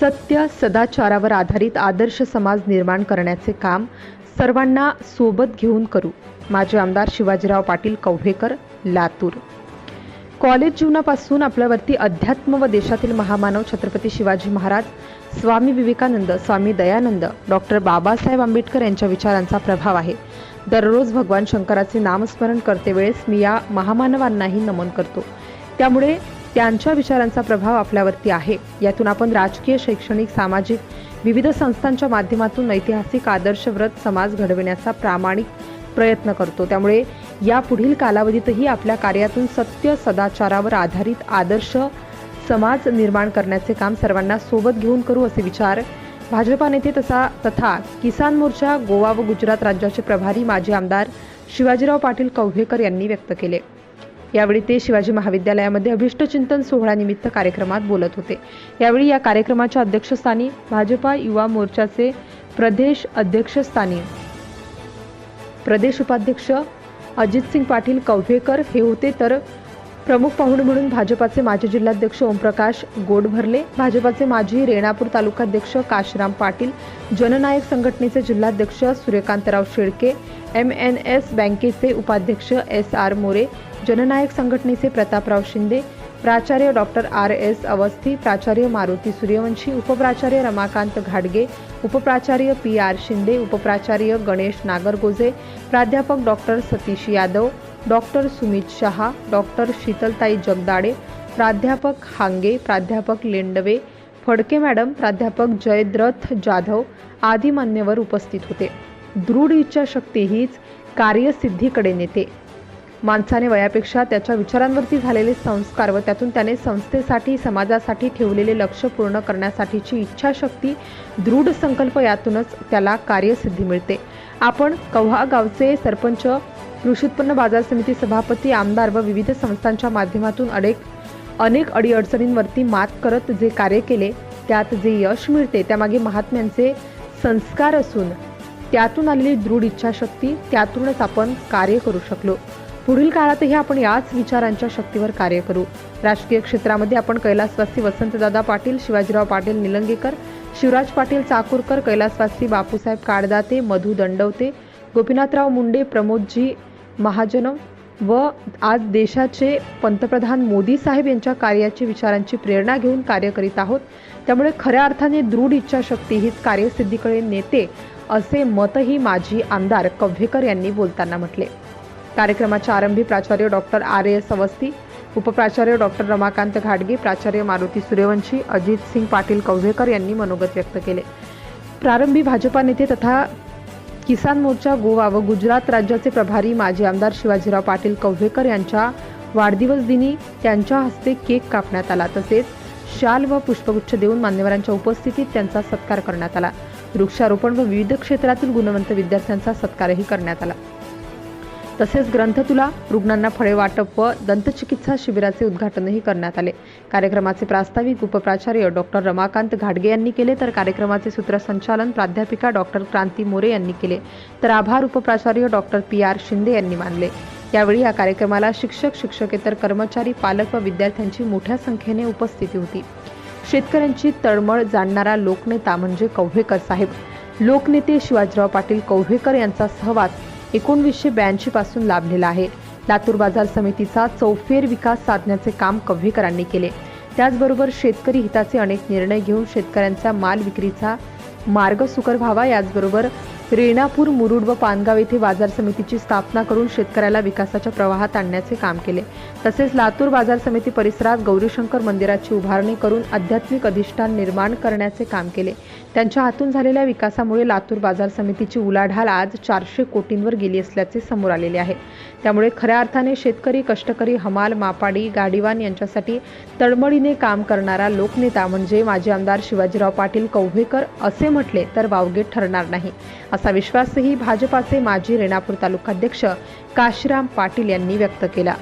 सत्य सदाचारावर आधारित आदर्श समाज निर्माण करण्याचे काम सर्वांना सोबत घेऊन करू. माजी आमदार शिवाजीराव पाटील कव्हेकर लातूर. कॉलेज जीवनापासून आपल्यावरती अध्यात्म व देशातील महामानव छत्रपती शिवाजी महाराज स्वामी विवेकानंद स्वामी दयानंद डॉक्टर बाबासाहेब आंबेडकर यांच्या विचारांचा प्रभाव आहे. दररोज भगवान शंकराचे नामस्मरण करते वेळेस मी या महामानवांनाही नमन करतो. त्यामुळे त्यांच्या विचारांचा प्रभाव आपल्यावरती आहे. यातून आपण राजकीय शैक्षणिक सामाजिक विविध संस्थांच्या माध्यमातून ऐतिहासिक आदर्श व्रत समाज घडविण्याचा प्रामाणिक प्रयत्न करतो. त्यामुळे या पुढील कालावधीतही आपल्या कार्यातून सत्य सदाचारावर आधारित आदर्श समाज निर्माण करण्याचे काम सर्वांना सोबत घेऊन करू असे विचार भाजपा नेते तसा तथा किसान मोर्चा गोवा व गुजरात राज्याचे प्रभारी माजी आमदार शिवाजीराव पाटील कव्हेकर यांनी व्यक्त केले. यावेळी ते शिवाजी महाविद्यालयामध्ये अभिष्टचिंतन सोहळ्यानिमित्त कार्यक्रमात बोलत होते. यावेळी या कार्यक्रमाच्या अध्यक्षस्थानी भाजपा युवा मोर्चाचे प्रदेश अध्यक्षस्थानी प्रदेश उपाध्यक्ष अजितसिंग पाटील कवठेकर हे होते. तर प्रमुख पाहुणे म्हणून भाजपाचे माजी जिल्हाध्यक्ष ओमप्रकाश गोडभरले भाजपाचे माजी रेणापूर तालुकाध्यक्ष काशराम पाटील जननायक संघटनेचे जिल्हाध्यक्ष Suryakantrao Shelke M N S बँकेचे उपाध्यक्ष एस आर मोरे जननायक संघटनेचे प्रतापराव शिंदे प्राचार्य डॉक्टर आर एस अवस्थी प्राचार्य मारुती सूर्यवंशी उपप्राचार्य रमाकांत घाडगे उपप्राचार्य पी आर शिंदे उपप्राचार्य गणेश नागरगोजे प्राध्यापक doctor Satish Yadav doctor Sumit Shah doctor Shitaltai Jagdade प्राध्यापक हांगे प्राध्यापक लेंडवे फडके मॅडम प्राध्यापक जयद्रथ जाधव आदी मान्यवर उपस्थित होते. दृढ इच्छाशक्ती हीच कार्यसिद्धीकडे नेते. माणसाने वयापेक्षा त्याच्या विचारांवरती झालेले संस्कार व त्यातून त्याने संस्थेसाठी समाजासाठी ठेवलेले लक्ष पूर्ण करण्यासाठीची इच्छाशक्ती दृढ संकल्प यातूनच त्याला कार्यसिद्धी मिळते. आपण कव्हा गावचे सरपंच कृषी उत्पन्न बाजार समिती सभापती आमदार व विविध संस्थांच्या माध्यमातून अनेक अनेक अडीअडचणींवरती मात करत जे कार्य केले त्यात जे यश मिळते त्यामागे महात्म्यांचे संस्कार असून त्यातून आलेली दृढ इच्छाशक्ती त्यातूनच आपण कार्य करू शकलो. पुढील काळातही आपण याच विचारांच्या शक्तीवर कार्य करू. राजकीय क्षेत्रामध्ये आपण कैलासवासी वसंतदादा पाटील शिवाजीराव पाटील निलंगेकर शिवराज पाटील चाकूरकर कैलासवासी बापूसाहेब काळदाते मधू दंडवते गोपीनाथराव मुंडे प्रमोदजी महाजन व आज देशाचे पंतप्रधान मोदी साहेब यांच्या कार्याची विचारांची प्रेरणा घेऊन कार्य करीत आहोत. त्यामुळे खऱ्या अर्थाने दृढ इच्छाशक्ती हीच कार्यसिद्धीकडे नेते असे मतही माजी आमदार कव्हेकर यांनी बोलताना म्हटले. कार्यक्रमाच्या आरंभी प्राचार्य डॉक्टर आर. एस अवस्थी उपप्राचार्य डॉक्टर रमाकांत घाटगे प्राचार्य मारुती सूर्यवंशी अजित सिंग पाटील कव्हेकर यांनी मनोगत व्यक्त केले. प्रारंभी भाजपा नेते तथा किसान मोर्चा गोवा व गुजरात राज्याचे प्रभारी माजी आमदार शिवाजीराव पाटील कव्हेकर यांच्या वाढदिवस दिनी त्यांच्या हस्ते केक कापण्यात आला. तसेच शाल व पुष्पगुच्छ देऊन मान्यवरांच्या उपस्थितीत त्यांचा सत्कार करण्यात आला. वृक्षारोपण व विविध क्षेत्रातील गुणवंत विद्यार्थ्यांचा सत्कारही करण्यात आला. तसेच ग्रंथतुला रुग्णांना फळे वाटप व दंतचिकित्सा शिबिराचे उद्घाटनही करण्यात आले. कार्यक्रमाचे प्रास्ताविक उपप्राचार्य डॉक्टर रमाकांत घाडगे यांनी केले तर कार्यक्रमाचे सूत्रसंचालन प्राध्यापिका डॉक्टर क्रांती मोरे यांनी केले तर आभार उपप्राचार्य डॉक्टर पी आर शिंदे यांनी मानले. यावेळी या कार्यक्रमाला शिक्षक शिक्षकेतर कर्मचारी पालक व विद्यार्थ्यांची मोठ्या संख्येने उपस्थिती होती. शेतकऱ्यांची तळमळ जाणणारा लोकनेता म्हणजे कव्हेकर साहेब. लोकनेते शिवाजीराव पाटील कव्हेकर यांचा सहवास एकोणवीसशे ब्याऐंशी पासून लाभलेला आहे. लातूर बाजार समितीचा चौफेर विकास साधण्याचे काम कव्हेकरांनी केले. त्याचबरोबर शेतकरी हिताचे अनेक निर्णय घेऊन शेतकऱ्यांचा माल विक्रीचा मार्ग सुकर व्हावा याचबरोबर रेणापूर मुरुड व पानगाव येथे बाजार समितीची स्थापना करून शेतकऱ्याला विकासाच्या प्रवाहात आणण्याचे काम केले. तसेच लातूर बाजार समिती परिसरात गौरीशंकर मंदिराची उभारणी करून आध्यात्मिक अधिष्ठान निर्माण करण्याचे काम केले. त्यांच्या हातून झालेल्या विकासामुळे लातूर बाजार समितीची उलाढाल आज चारशे कोटींवर गेली असल्याचे समोर आलेले आहे. त्यामुळे खऱ्या अर्थाने शेतकरी कष्टकरी हमाल मापाडी गाडीवान यांच्यासाठी तळमळीने काम करणारा लोकनेता म्हणजे माजी आमदार शिवाजीराव पाटील कौभेकर असे म्हटले तर वावगे ठरणार नाही. असा विश्वासही भाजपाचे माजी रेणापूर तालुकाध्यक्ष काशीराम पाटील यांनी व्यक्त केला.